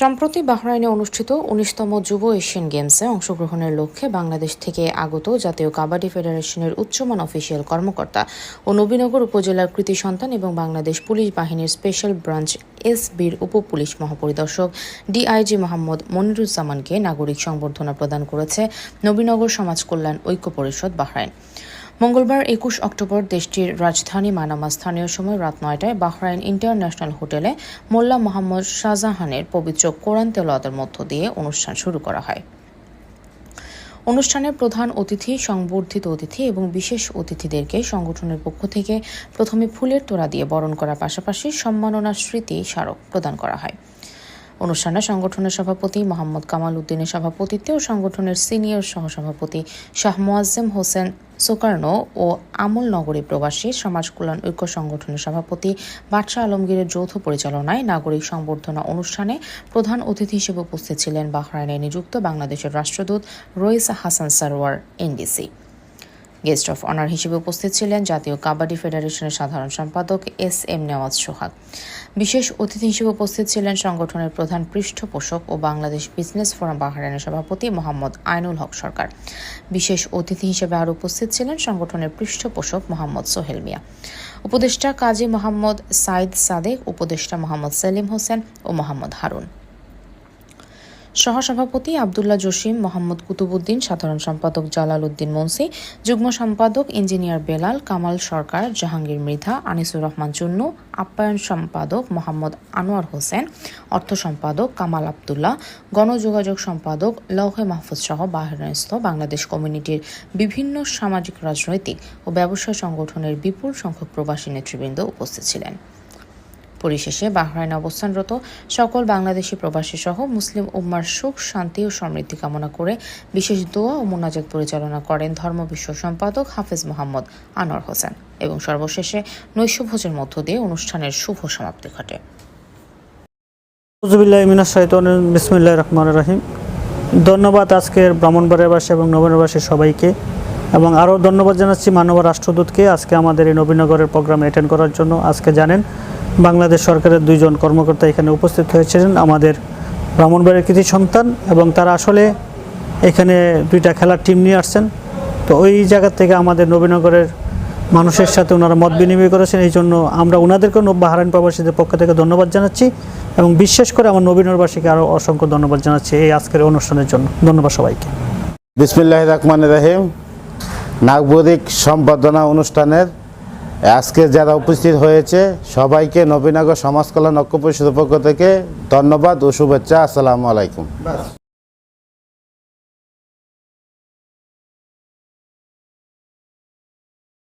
সম্প্রতি বাহরাইনে অনুষ্ঠিত উনিশতম যুব এশিয়ান গেমসে অংশগ্রহণের লক্ষ্যে বাংলাদেশ থেকে আগত জাতীয় কাবাডি ফেডারেশনের উচ্চমান অফিসিয়াল কর্মকর্তা ও নবীনগর উপজেলার কৃতি সন্তান এবং বাংলাদেশ পুলিশ বাহিনীর স্পেশাল ব্রাঞ্চ এস বির উপ পুলিশ মহাপরিদর্শক ডিআইজি মোহাম্মদ মনিরুজ্জামানকে নাগরিক সংবর্ধনা প্রদান করেছে নবীনগর সমাজ কল্যাণ ঐক্য পরিষদ বাহরাইন। মঙ্গলবার একুশ অক্টোবর দেশটির রাজধানী মানামা স্থানীয় সময় রাত নয়টায় বাহরাইন ইন্টারন্যাশনাল হোটেলে মোল্লা মোহাম্মদ শাহজাহানের পবিত্র কোরআন তেলাওয়াতের মধ্য দিয়ে অনুষ্ঠান শুরু করা হয়। অনুষ্ঠানের প্রধান অতিথি, সংবর্ধিত অতিথি এবং বিশেষ অতিথিদেরকে সংগঠনের পক্ষ থেকে প্রথমে ফুলের তোড়া দিয়ে বরণ করার পাশাপাশি সম্মাননা স্মৃতি স্মারক প্রদান করা হয়। অনুষ্ঠানে সংগঠনের সভাপতি মোহাম্মদ কামাল উদ্দিনের সভাপতিত্বে ও সংগঠনের সিনিয়র সহসভাপতি শাহ মোয়াজ্জেম হোসেন সোকার্ণ ও আমল নগরী প্রবাসী সমাজ কল্যাণ ঐক্য সংগঠনের সভাপতি বাদশাহ আলমগীরের যৌথ পরিচালনায় নাগরিক সংবর্ধনা অনুষ্ঠানে প্রধান অতিথি হিসেবে উপস্থিত ছিলেন বাহরাইনে নিযুক্ত বাংলাদেশের রাষ্ট্রদূত Rais Hasan Sarwar, NDC. Guest of honour হিসেবে উপস্থিত ছিলেন জাতীয় কাবাডি ফেডারেশনের সাধারণ সম্পাদক এস এম নেওয়াজ সোহাগ। বিশেষ অতিথি হিসেবে উপস্থিত ছিলেন সংগঠনের প্রধান পৃষ্ঠপোষক ও বাংলাদেশ বিজনেস ফোরাম বাহরাইনের সভাপতি মোহাম্মদ আইনুল হক সরকার। বিশেষ অতিথি হিসেবে আরও উপস্থিত ছিলেন সংগঠনের পৃষ্ঠপোষক মোহাম্মদ সোহেল মিয়া। উপদেষ্টা কাজী মোহাম্মদ সাইদ সাদেক, উপদেষ্টা মোহাম্মদ সেলিম হোসেন ও মোহাম্মদ হারুন। সহসভাপতি আবদুল্লাহ জসিম, মোহাম্মদ কুতুবুদ্দিন সাধারণ সম্পাদক জালাল উদ্দিন মুন্সি, যুগ্ম সম্পাদক ইঞ্জিনিয়ার বেলাল, কামাল সরকার, জাহাঙ্গীর মৃধা, আনিসুর রহমান চুন্নু, আপ্যায়ন সম্পাদক মোহাম্মদ আনোয়ার হোসেন, অর্থ সম্পাদক কামাল আবদুল্লাহ, গণযোগাযোগ সম্পাদক লৌহে মাহফুজ সহ বাহরাইনস্থ বাংলাদেশ কমিউনিটির বিভিন্ন সামাজিক, রাজনৈতিক ও ব্যবসায় সংগঠনের বিপুল সংখ্যক প্রবাসী নেতৃবৃন্দ উপস্থিত ছিলেন। পরিশেষে বাহরাইন অবস্থানরত সকল বাংলাদেশি প্রবাসী সহ মুসলিম উম্মার সুখ, শান্তি ও সমৃদ্ধি কামনা করে বিশেষ দোয়া ও মোনাজাত পরিচালনা করেন ধর্ম বিশ্ব সম্পাদক হাফেজ মোহাম্মদ আনোয়ার হোসেন। এবং সর্বশেষে নৈশভোজের মধ্য দিয়ে অনুষ্ঠানের শুভ সমাপ্তি ঘটে। ধন্যবাদ আজকের ব্রাহ্মণবাড়িয়াবাসী এবং নবীনবাসী সবাইকে। এবং আরও ধন্যবাদ জানাচ্ছি মানব রাষ্ট্রদূতকে আজকে আমাদের এই নবীনগরের প্রোগ্রাম অ্যাটেন্ড করার জন্য। আজকে জানেন বাংলাদেশ সরকারের দুইজন কর্মকর্তা এখানে উপস্থিত হয়েছিলেন, আমাদের ব্রাহ্মণবাড়ির কৃতি সন্তান এবং তারা আসলে এখানে দুইটা খেলার টিম নিয়ে আসছেন। তো ওই জায়গা থেকে আমাদের নবীনগরের মানুষের সাথে ওনারা মত বিনিময় করেছেন, এই জন্য আমরা ওনাদেরকেও বাহারাইন প্রবাসীদের পক্ষ থেকে ধন্যবাদ জানাচ্ছি এবং বিশেষ করে আমার নবীনবাসীকে আরও অসংখ্য ধন্যবাদ জানাচ্ছি এই আজকের অনুষ্ঠানের জন্য। ধন্যবাদ সবাইকে। বিসমিল্লাহ রহমান রহিম। নাগরিক সম্বর্ধনা অনুষ্ঠানের আজকে যারা উপস্থিত হয়েছে, সবাইকে নবীনগর সমাজ কল্যাণ ঐক্য পরিষদের পক্ষ থেকে ধন্যবাদ ও শুভেচ্ছা। আসসালামু আলাইকুম।